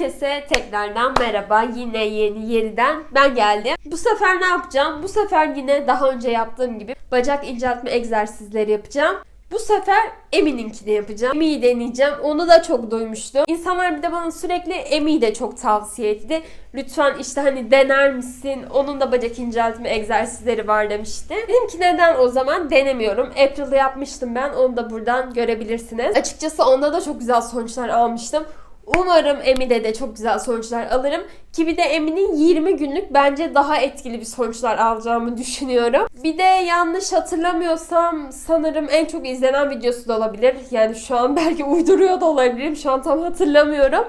Herkese tekrardan merhaba. Yine yeni yeniden ben geldim. Bu sefer ne yapacağım? Bu sefer yine daha önce yaptığım gibi bacak inceltme egzersizleri yapacağım. Bu sefer Emin'inkini yapacağım. Emi'yi deneyeceğim. Onu da çok duymuştum. İnsanlar bir de bana sürekli Emi'yi de çok tavsiye etti. Lütfen işte hani dener misin? Onun da bacak inceltme egzersizleri var demişti. Dedim ki neden o zaman denemiyorum. April'da yapmıştım ben. Onu da buradan görebilirsiniz. Açıkçası onda da çok güzel sonuçlar almıştım. Umarım Emi'de de çok güzel sonuçlar alırım. Ki bir de Emi'nin 20 günlük bence daha etkili bir sonuçlar alacağımı düşünüyorum. Bir de yanlış hatırlamıyorsam sanırım en çok izlenen videosu da olabilir. Yani şu an belki uyduruyor da olabilirim. Şu an tam hatırlamıyorum.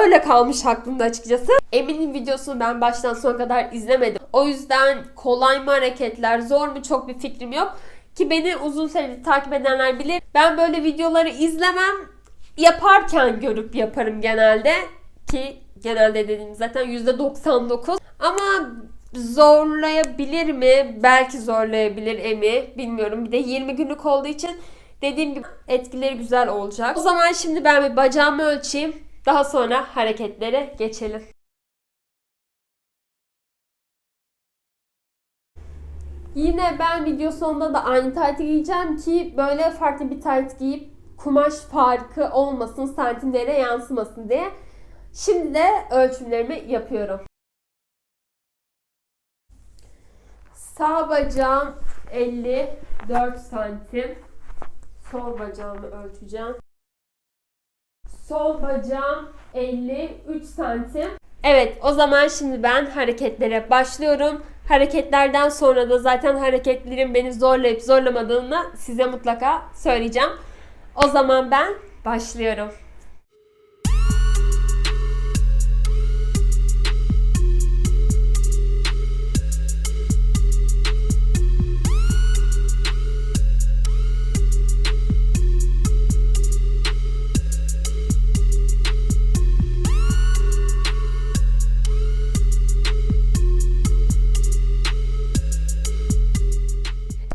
Öyle kalmış aklımda açıkçası. Emin'in videosunu ben baştan sona kadar izlemedim. O yüzden kolay mı hareketler, zor mu çok bir fikrim yok. Ki beni uzun süredir takip edenler bilir. Ben böyle videoları izlemem yaparken görüp yaparım genelde ki genelde dediğim zaten %99 ama zorlayabilir mi? Belki zorlayabilir Emi. Bilmiyorum. Bir de 20 günlük olduğu için dediğim gibi etkileri güzel olacak. O zaman şimdi ben bir bacağımı ölçeyim. Daha sonra hareketlere geçelim. Yine ben video sonunda da aynı taytı giyeceğim ki böyle farklı bir tayt giyip kumaş farkı olmasın, santimlere yansımasın diye. Şimdi de ölçümlerimi yapıyorum. Sağ bacağım 54 santim. Sol bacağımı ölçeceğim. Sol bacağım 53 santim. Evet o zaman şimdi ben hareketlere başlıyorum. Hareketlerden sonra da zaten hareketlerin beni zorlayıp zorlamadığını size mutlaka söyleyeceğim. O zaman ben başlıyorum.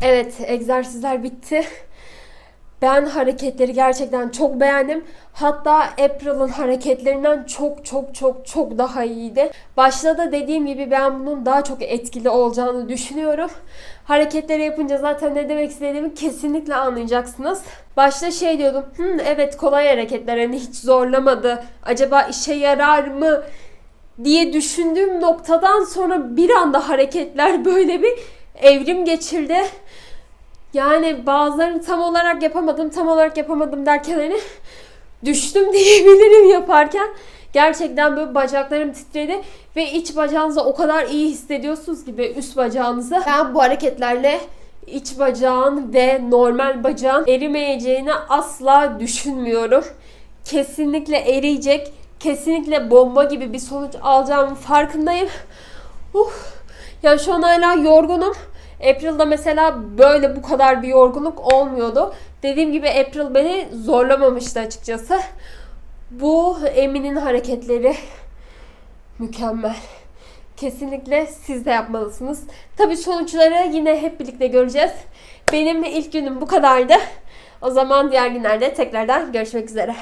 Evet, egzersizler bitti. Ben hareketleri gerçekten çok beğendim. Hatta April'ın hareketlerinden çok çok çok çok daha iyiydi. Başta da dediğim gibi ben bunun daha çok etkili olacağını düşünüyorum. Hareketleri yapınca zaten ne demek istediğimi kesinlikle anlayacaksınız. Başta şey diyordum. Hı, evet kolay hareketler hani hiç zorlamadı. Acaba işe yarar mı? diye düşündüğüm noktadan sonra bir anda hareketler böyle bir evrim geçirdi. Yani bazılarını tam olarak yapamadım, tam olarak yapamadım derken hani düştüm diyebilirim yaparken. Gerçekten böyle bacaklarım titredi ve iç bacağınızı o kadar iyi hissediyorsunuz gibi üst bacağınızı. Ben bu hareketlerle iç bacağın ve normal bacağın erimeyeceğini asla düşünmüyorum. Kesinlikle eriyecek. Kesinlikle bomba gibi bir sonuç alacağımın farkındayım. Uh. Yani şu an hala yorgunum. April'da mesela böyle bu kadar bir yorgunluk olmuyordu. Dediğim gibi April beni zorlamamıştı açıkçası. Bu Emin'in hareketleri mükemmel. Kesinlikle siz de yapmalısınız. Tabii sonuçları yine hep birlikte göreceğiz. Benim ilk günüm bu kadardı. O zaman diğer günlerde tekrardan görüşmek üzere.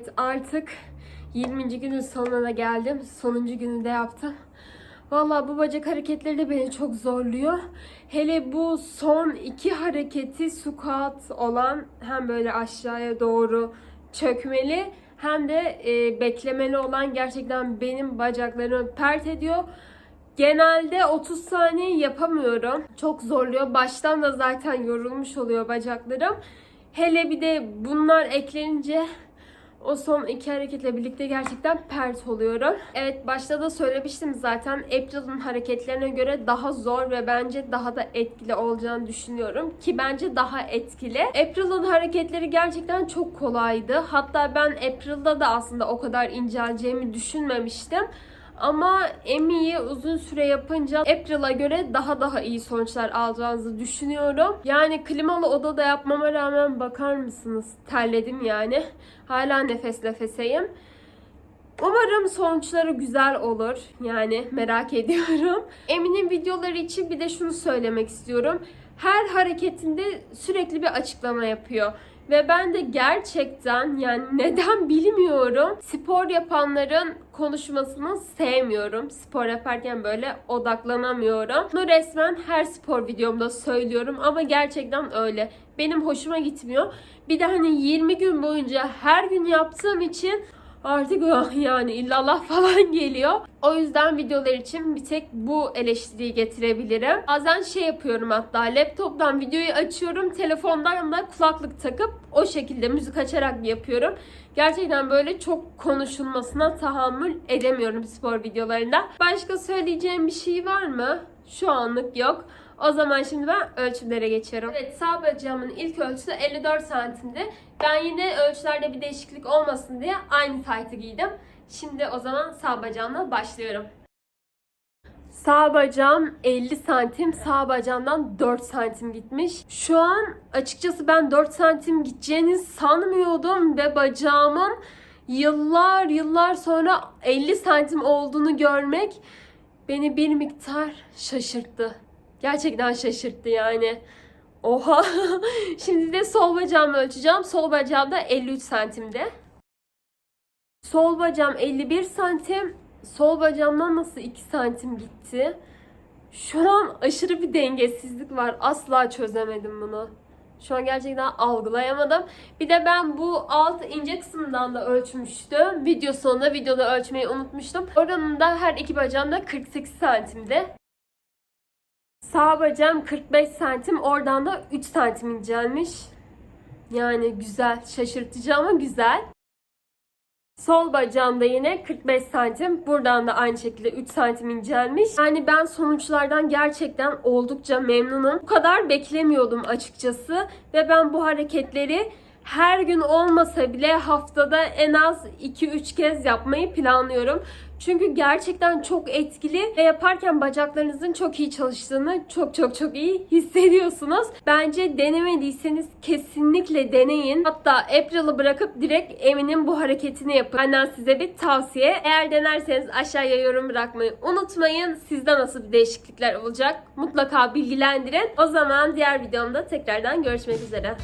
Evet artık 20. günün sonuna geldim. Sonuncu günü de yaptım. Vallahi bu bacak hareketleri de beni çok zorluyor. Hele bu son iki hareketi squat olan hem böyle aşağıya doğru çökmeli hem de e, beklemeli olan gerçekten benim bacaklarımı pert ediyor. Genelde 30 saniye yapamıyorum. Çok zorluyor. Baştan da zaten yorulmuş oluyor bacaklarım. Hele bir de bunlar eklenince o son iki hareketle birlikte gerçekten pert oluyorum. Evet başta da söylemiştim zaten April'ın hareketlerine göre daha zor ve bence daha da etkili olacağını düşünüyorum. Ki bence daha etkili. April'ın hareketleri gerçekten çok kolaydı. Hatta ben April'da da aslında o kadar inceleceğimi düşünmemiştim. Ama Emmy'yi uzun süre yapınca April'a göre daha daha iyi sonuçlar alacağınızı düşünüyorum. Yani klimalı odada yapmama rağmen bakar mısınız? Terledim yani. Hala nefes nefeseyim. Umarım sonuçları güzel olur. Yani merak ediyorum. Emin'in videoları için bir de şunu söylemek istiyorum. Her hareketinde sürekli bir açıklama yapıyor. Ve ben de gerçekten yani neden bilmiyorum spor yapanların konuşmasını sevmiyorum. Spor yaparken böyle odaklanamıyorum. Bunu resmen her spor videomda söylüyorum ama gerçekten öyle. Benim hoşuma gitmiyor. Bir de hani 20 gün boyunca her gün yaptığım için artık oh yani illallah falan geliyor. O yüzden videolar için bir tek bu eleştiriyi getirebilirim. Bazen şey yapıyorum hatta laptoptan videoyu açıyorum. Telefondan da kulaklık takıp o şekilde müzik açarak yapıyorum. Gerçekten böyle çok konuşulmasına tahammül edemiyorum spor videolarında. Başka söyleyeceğim bir şey var mı? Şu anlık yok. O zaman şimdi ben ölçümlere geçiyorum. Evet sağ bacağımın ilk ölçüsü 54 santimdi. Ben yine ölçülerde bir değişiklik olmasın diye aynı taytı giydim. Şimdi o zaman sağ bacağımla başlıyorum. Sağ bacağım 50 santim, sağ bacağımdan 4 santim gitmiş. Şu an açıkçası ben 4 santim gideceğini sanmıyordum ve bacağımın yıllar yıllar sonra 50 santim olduğunu görmek beni bir miktar şaşırttı. Gerçekten şaşırttı yani. Oha. Şimdi de sol bacağımı ölçeceğim. Sol bacağım da 53 santimde. Sol bacağım 51 santim. Sol bacağımdan nasıl 2 santim gitti? Şu an aşırı bir dengesizlik var. Asla çözemedim bunu. Şu an gerçekten algılayamadım. Bir de ben bu alt ince kısmından da ölçmüştüm. Video sonunda videoda ölçmeyi unutmuştum. Oranın da her iki bacağım da 48 santimde. Sağ bacağım 45 santim. Oradan da 3 santim incelmiş. Yani güzel. Şaşırtıcı ama güzel. Sol bacağımda yine 45 santim. Buradan da aynı şekilde 3 santim incelmiş. Yani ben sonuçlardan gerçekten oldukça memnunum. Bu kadar beklemiyordum açıkçası. Ve ben bu hareketleri her gün olmasa bile haftada en az 2-3 kez yapmayı planlıyorum. Çünkü gerçekten çok etkili ve yaparken bacaklarınızın çok iyi çalıştığını çok çok çok iyi hissediyorsunuz. Bence denemediyseniz kesinlikle deneyin. Hatta April'ı bırakıp direkt Emin'in bu hareketini yapın. Benden size bir tavsiye. Eğer denerseniz aşağıya yorum bırakmayı unutmayın. Sizde nasıl bir değişiklikler olacak mutlaka bilgilendirin. O zaman diğer videomda tekrardan görüşmek üzere.